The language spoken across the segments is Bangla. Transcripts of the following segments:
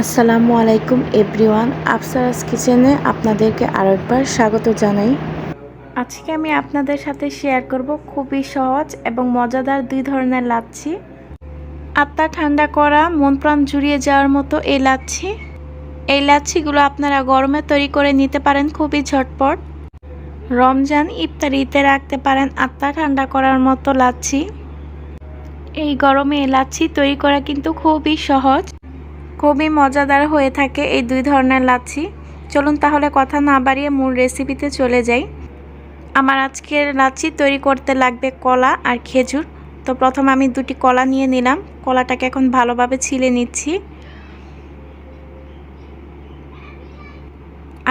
আসসালামু আলাইকুম এভরিওয়ান, আফসারাস কিচেনে আপনাদেরকে আরও একবার স্বাগত জানাই। আজকে আমি আপনাদের সাথে শেয়ার করব খুবই সহজ এবং মজাদার দুই ধরনের লাচ্ছি। আত্মা ঠান্ডা করা, মন প্রাণ জুড়িয়ে যাওয়ার মতো এই লাচ্ছি। এই লাচ্ছিগুলো আপনারা গরমে তৈরি করে নিতে পারেন খুবই ঝটপট। রমজান ইফতারিতে রাখতে পারেন আত্মা ঠান্ডা করার মতো লাচ্ছি। এই গরমে লাচ্ছি তৈরি করা কিন্তু খুবই সহজ। খুবই মজাদার হয়ে থাকে এই দুই ধরনের লাচ্ছি। চলুন তাহলে কথা না বাড়িয়ে মূল রেসিপিতে চলে যাই। আমার আজকের লাচ্ছি তৈরি করতে লাগবে কলা আর খেজুর। তো প্রথম আমি দুটি কলা নিয়ে নিলাম। কলাটাকে এখন ভালোভাবে ছিলে নিচ্ছি।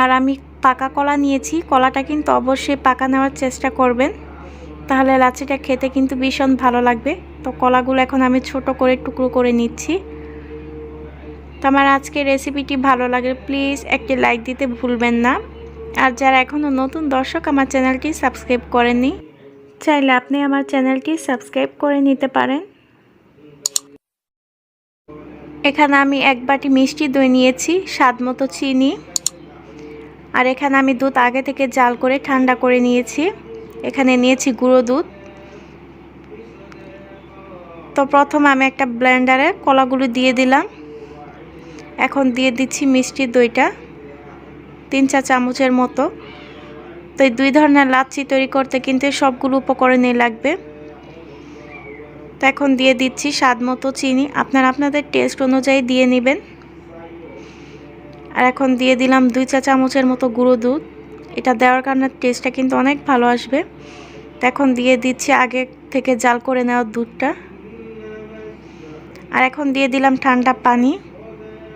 আর আমি পাকা কলা নিয়েছি। কলাটা কিন্তু অবশ্যই পাকা নেওয়ার চেষ্টা করবেন। তাহলে লাচ্ছিটা খেতে কিন্তু ভীষণ ভালো লাগবে। তো কলাগুলো এখন আমি ছোট করে টুকরো করে নিচ্ছি। আমার আজকের রেসিপিটি ভালো লাগে প্লিজ একটি লাইক দিতে ভুলবেন না। আর যারা এখনও নতুন দর্শক, আমার চ্যানেলটি সাবস্ক্রাইব করেননি, চাইলে আপনি আমার চ্যানেলটি সাবস্ক্রাইব করে নিতে পারেন। এখানে আমি এক বাটি মিষ্টি দই নিয়েছি, স্বাদ মতো চিনি। আর এখানে আমি দুধ আগে থেকে জাল করে ঠান্ডা করে নিয়েছি। এখানে নিয়েছি গুঁড়ো দুধ। তো প্রথম আমি একটা ব্লেন্ডারে কলাগুলো দিয়ে দিলাম। এখন দিয়ে দিচ্ছি মিষ্টির দইটা, তিন চা চামচের মতো। তো এই দুই ধরনের লাচ্ছি তৈরি করতে কিন্তু সবগুলো উপকরণই লাগবে। তো এখন দিয়ে দিচ্ছি স্বাদ মতো চিনি। আপনারা আপনাদের টেস্ট অনুযায়ী দিয়ে নেবেন। আর এখন দিয়ে দিলাম দুই চা চামচের মতো গুঁড়ো দুধ। এটা দেওয়ার কারণে টেস্টটা কিন্তু অনেক ভালো আসবে। তো এখন দিয়ে দিচ্ছি আগে থেকে জাল করে নেওয়া দুধটা। আর এখন দিয়ে দিলাম ঠান্ডা পানি।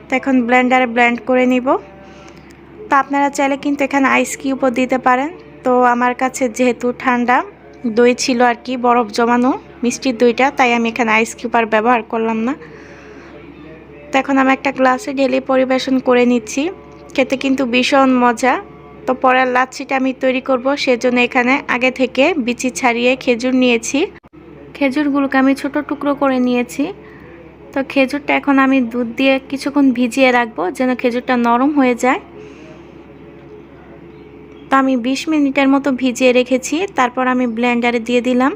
তো এখন ব্লেন্ডারে ব্লেন্ড করে নিব। তো আপনারা চাইলে কিন্তু এখানে আইস কিউবও দিতে পারেন। তো আমার কাছে যেহেতু ঠান্ডা, দই ছিল আর কি, বরফ জমানো, মিষ্টির দইটা, তাই আমি এখানে আইস কিউব আর ব্যবহার করলাম না। তো এখন আমি একটা গ্লাসে ঢেলে পরিবেশন করে নিচ্ছি। খেতে কিন্তু ভীষণ মজা। তো পরের লাচ্ছিটা আমি তৈরি করব, সেজন্য এখানে আগে থেকে বিচি ছাড়িয়ে খেজুর নিয়েছি। খেজুরগুলোকে আমি ছোট টুকরো করে নিয়েছি। তো খেজুরটা এখন আমি দুধ দিয়ে কিছুক্ষণ ভিজিয়ে রাখব যেন খেজুরটা নরম হয়ে যায়। তো আমি ২০ মিনিটের মতো ভিজিয়ে রেখেছি, তারপর আমি ব্লেন্ডারে দিয়ে দিলাম।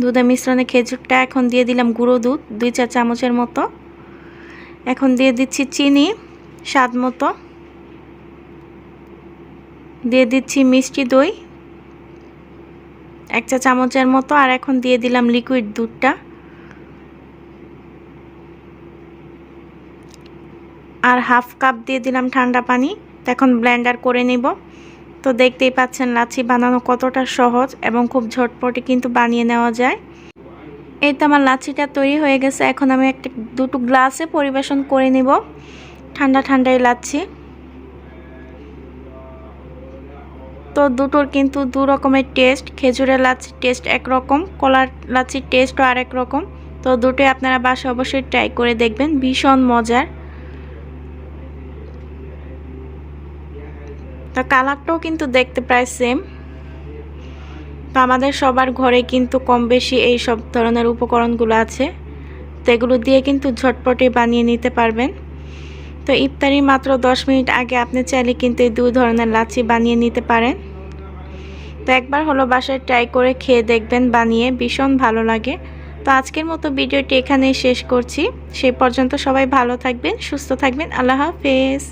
দুধের মিশ্রণে খেজুরটা এখন দিয়ে দিলাম গুঁড়ো দুধ, দুই চা চামচের মতো। এখন দিয়ে দিচ্ছি চিনি, স্বাদ মতো। দিয়ে দিচ্ছি মিষ্টি দই, এক চা চামচের মতো। আর এখন দিয়ে দিলাম লিকুইড দুধটা। আর হাফ কাপ দিয়ে দিলাম ঠান্ডা পানি। এখন ব্লেন্ডার করে নিব। তো দেখতেই পাচ্ছেন, লাচ্ছি বানানো কতটা সহজ এবং খুব ঝটপটে কিন্তু বানিয়ে নেওয়া যায়। এই তো আমার লাচ্ছিটা তৈরি হয়ে গেছে। এখন আমি একটা, দুটো গ্লাসে পরিবেশন করে নিব। ঠান্ডা ঠান্ডাই লাচ্ছি। তো দুটোর কিন্তু দু রকমের টেস্ট। খেজুরের লাচ্ছির টেস্ট একরকম, কলার লাচ্ছির টেস্টও আরেক রকম। তো দুটোই আপনারা বাসা অবশ্যই ট্রাই করে দেখবেন। ভীষণ মজার। তা কালারটাও কিন্তু দেখতে প্রায় সেম তো আমাদের সবার ঘরে কিন্তু কম বেশি এই সব ধরনের উপকরণগুলো আছে। তো এগুলো দিয়ে কিন্তু ঝটপটে বানিয়ে নিতে পারবেন। তো ইফতারি মাত্র দশ মিনিট আগে আপনি চাইলে কিন্তু এই দুই ধরনের লাচি বানিয়ে নিতে পারেন। তো একবার হলো বাসায় ট্রাই করে খেয়ে দেখবেন, বানিয়ে ভীষণ ভালো লাগে। তো আজকের মতো ভিডিওটি এখানেই শেষ করছি। সেই পর্যন্ত সবাই ভালো থাকবেন, সুস্থ থাকবেন। আল্লাহ হাফেজ।